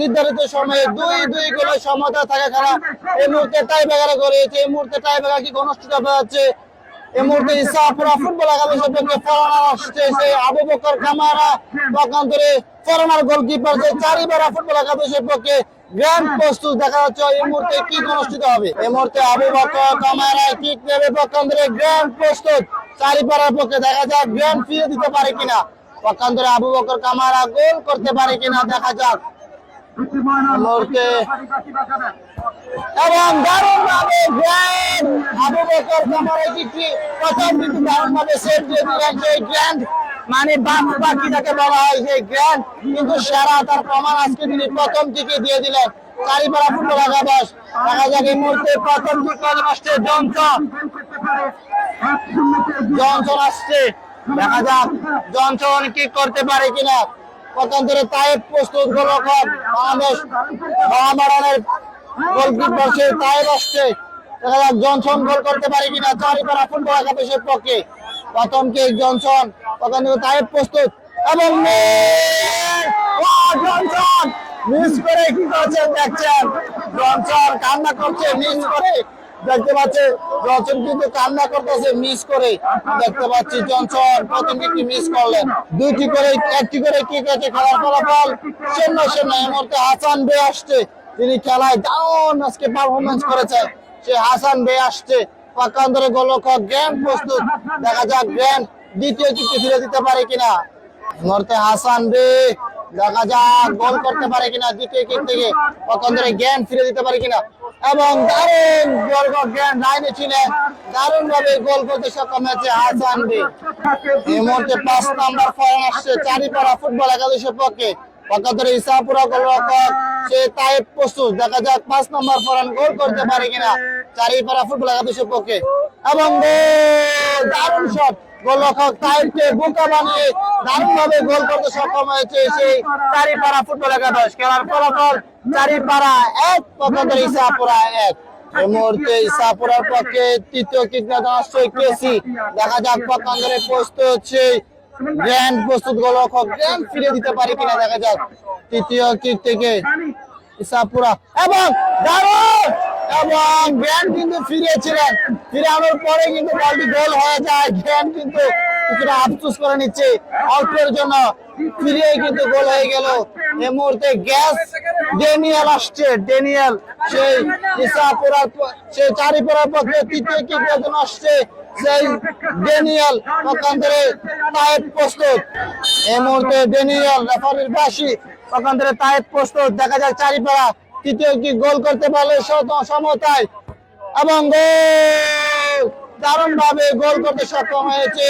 নির্ধারিত সময়ে দুই দুই গোলের সমতা থাকা খেলা। এই মুহূর্তে টাই বেগারে করেছে এই মুহূর্তে টাই বেগা কি অনুষ্ঠিত যাচ্ছে? এই মুহূর্তে ইসাপুরা ফুটবল পক্ষে ফরানা আসছে। আবু বকর কামারা পক্ষান্তরে ফরানার গোলকিপার যে চারিবারা ফুটবল একাদশের পক্ষে গ্র্যান্ড প্রস্তুত দেখা যাচ্ছে এই মুহূর্তে কি অনুষ্ঠিত হবে? এই মুহূর্তে আবু বকর কিক নেবে পক্ষান্তরে গ্র্যান্ড প্রস্তুত। চারিপাড়ার পক্ষে দেখা যাক গ্র্যান্ড ফিরে দিতে পারে কিনা। পক্ষান্তরে আবু বকর, কামারা গোল করতে পারে কিনা দেখা যাক। মুহূর্তে এবং দারুণ ভাবে আবু বকর কামারা কিকটি প্রথম মানে বাপ বাকি যাকে বলা হয় সেই গ্র্যান্ড কিন্তু সেরা তার প্রমাণ আজকে তিনি প্রথম দিকে দিয়ে দিলেন। চারিপাড়া ফুটবল একাদশ। দেখা যাক এই মুহূর্তে প্রথম দিক আসছে আসছে। দেখা যাক জনসন করতে পারে কিনা। পক্ষান্তরে তাইব প্রস্তুত গোলরক্ষক বাংলাদেশ। মহামারণের গোলকিপার সে আসছে। দেখা যাক জনসন গোল করতে পারে কিনা। চারিপাড়া ফুটবল একাদশের পক্ষে। প্রথম কিক জনসন পক্ষান্তরে তাইব প্রস্তুত। এবং! জনসন, মিস করে কি করছেন দেখছেন? জনসন কান্না করছে, মিস করে। দেখতে পাচ্ছে, জনসন কিন্তু কান্না করতেছে, মিস করে। দেখতে পাচ্ছি জনসন প্রথম কি মিস করলেন। দুইটি করে, একটি করে কি আছে খেলার ফলাফল। শূন্য শূন্য, এই মুহূর্তে হাসান বে আসছে। তিনি খেলায় দারুণ আজকে পারফরমেন্স করেছে। সে হাসান বে আসছে। প্রস্তুত। দেখা যাক দ্বিতীয় ফিরে দিতে পারে কিনা। এই মুহূর্তে হাসান বে, দেখা যাক গোল করতে পারে কিনা দ্বিতীয় কিক থেকে। পক্ষান্তরে ফিরে দিতে পারে কিনা। এবং দারুণ বর্গ জ্ঞান লাইনে ছিলেন। দারুণ ভাবে গোল করতে সক্ষম হয়েছে হাসান বে। এই মুহূর্তে পাঁচ নাম্বার ফরন আসছে চারিপাড়া ফুটবল একাদশের পক্ষে। পক্ষান্তরে ইসাপুরা গোলরক্ষক, সে তাই প্রস্তুত। দেখা যাক পাঁচ নাম্বার ফরন গোল করতে পারে কিনা। চারিপাড়া ফুটবল একাদশের পক্ষে। এবং দারুণ শট। গোলরক্ষক তাইবকে বোকা বানিয়ে গোল করতে সক্ষম হয়েছে সেই চারিপাড়া ফুটবল একাদশ। খেলার ফলাফল চারিপাড়া এক ইসাপুরা এক। তৃতীয় দেখা যাক প্রস্তুত ফিরে দিতে পারে কিনা দেখা যাক। তৃতীয় থেকে ইসাপুরা। এবং দারুণ! এবং গ্র্যান্ড কিন্তু ফিরেছিলেন ফিরে ফিরানোর পরে কিন্তু বলটি গোল হয়ে যায়। গ্র্যান্ড কিন্তু কিছুটা আফসোস করে নিচ্ছে অল্পের জন্য। ফিরিয়ে কিন্তু গোল হয়ে গেল। এই মুহূর্তে গ্যাস ডেনিয়াল আসছে। ডেনিয়াল সেই ইসাপুরার সেই চারিপুরার পক্ষে তৃতীয় কিকের জন্য আসছে সেই ডেনিয়াল পক্ষান্তরে তায়েব প্রস্তুত। এই মুহূর্তে ডেনিয়াল রেফারির বাসি। পক্ষান্তরে তায়েব প্রস্তুত। দেখা যায় চারিপাড়া তৃতীয় কি গোল করতে পারলে সমতায় এবং দারুণ ভাবে গোল করতে সক্ষম হয়েছে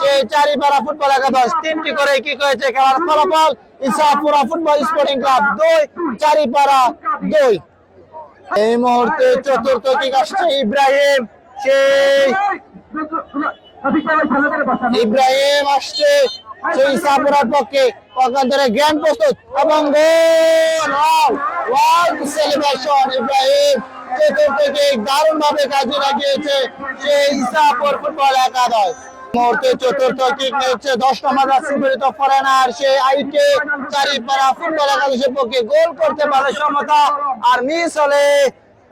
সেই চারিপাড়া ফুটবল একাদশ। তিনটি করে কি হয়েছে খেলার ফলাফল? ইসাপুরা ফুটবল স্পোর্টিং ক্লাব দুই, চারিপাড়া দুই। এই মুহূর্তে চতুর্থ কিক আসছে ইব্রাহিম, সেই ইব্রাহিম আসছে সেই ইসাপুরার পক্ষে। পক্ষান্তরে জ্ঞান প্রস্তুত এবং গোল! ওয়াও সেলিব্রেশন ইব্রাহিম কাজে লাগিয়েছে ইসাপুর ফুটবল একাদশ। মুহূর্তে চতুর্থ কিক নিচ্ছে, দশ নম্বর ফরেনার সে আইকে চারিপাড়া ফুটবল একাদশের পক্ষে গোল করতে পারে সমতা, আর মিস হলে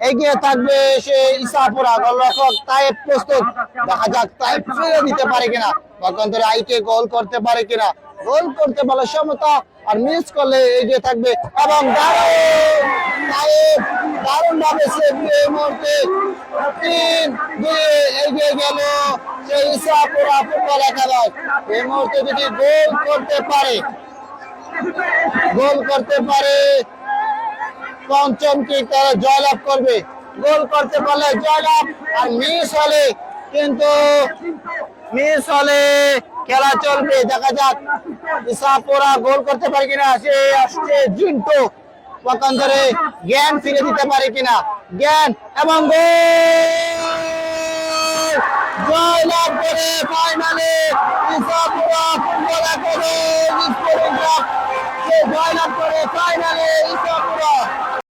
এগিয়ে থাকবে সে ইসাপুরা গোলরক্ষক তাইব প্রস্তুত। দেখা যাক তাইব ফিরে দিতে পারে কিনা, পক্ষান্তরে আইকে গোল করতে পারে কিনা। গোল করতে পারলে সমতা আর মিস করলে এগিয়ে থাকবে এবং দারুণ ভাবে তিন এগিয়ে গেল সেই ইসাপুরা ফুটবল একাদশ। এই মুহূর্তে যদি গোল করতে পারে, গোল করতে পারে, পঞ্চম কিক তারা জয়লাভ করবে। গোল করতে পারলে জয়লাভ আর মিস হলে কিন্তু মিস হলে খেলা চলবে, দেখা যাক ইসাপুরা গোল করতে পারে কিনা। সে আসছে জিন্টু। পক্ষান্তরে জ্ঞান ফিরে দিতে পারে কিনা। জ্ঞান এবং জয়লাভ করে ফাইনালে ফুটবল জয়লাভ করে ফাইনালে